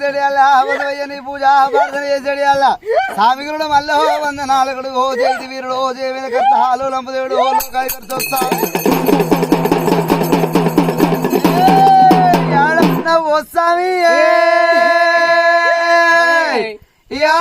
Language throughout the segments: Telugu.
చెడియాలా అవధవయ్య నీ పూజ ప్రార్థన చేసి చెడియాలా సామిగురుడు మల్ల హో వంద నాలుగుడు ఓ జయతి వీరుడు ఓ జయ వెనకర్త హాలు లంపదేవుడు ఓ లోకాయి యా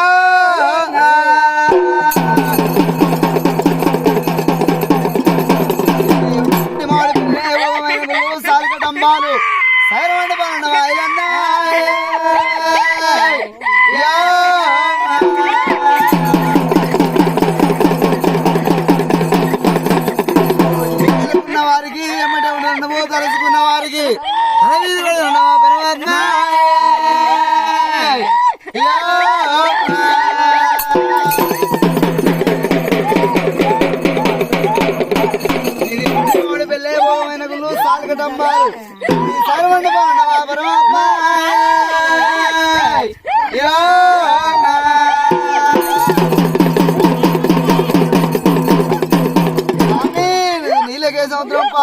ఎమ్మట తలుచుకున్న వారికి పరమాత్మ?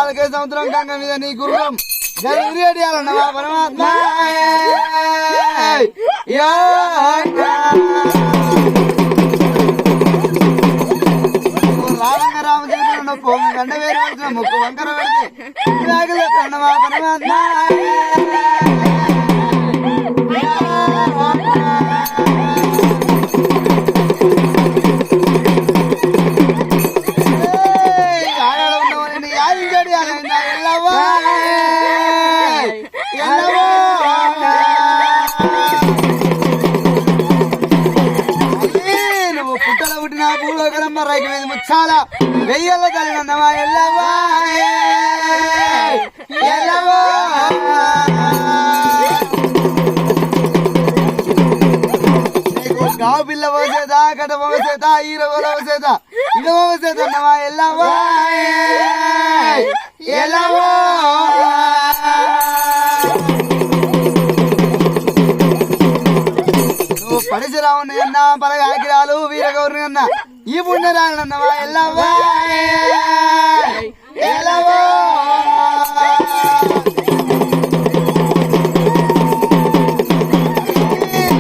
సంవత్సరం సముద్రం గంగ మీద నీ గుర్రం. గడియాలన్నవా పరమాత్మ? రావంగ రామచంద్రుడు గండ ముక్కు వంకర పెడితే. పరమాత్మ. నా పుట్టిన భూలోకరమ్మ రైతు మీద ముచ్చాల. వెయ్యల తల్లినమ్మా ఎల్లవా ఎల్లవ్వా? గావు పిల్ల పోసేదా కట పోసేదా ఈర గోల పోసేదా ఇడ పోసేదా అన్నవా ఎల్లవ్వా? పడిసిరావుని అన్న పలగా ఆకిరాలు వీరగౌరి అన్న. ఈ పుణ్యరాలన్నవా ఎల్లవ్వా? ఎల్లవ్వా?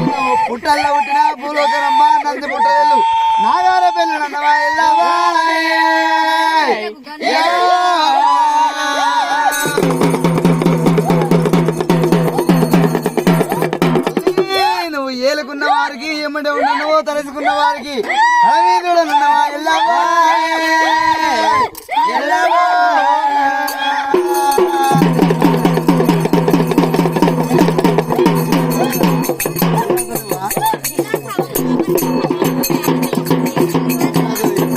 నువ్వు పుట్టల్లో పుట్టిన భూలోకరమ్మ నంది పుట్టలు నాగార పెళ్ళనన్నవా ఎల్లవ్వా? నువ్వు ఏలుకున్న వారికి ఏమంటే ఉన్నవో తలసుకున్న వారికి అవి కూడా ఉన్నవా ఎల్లవ్వా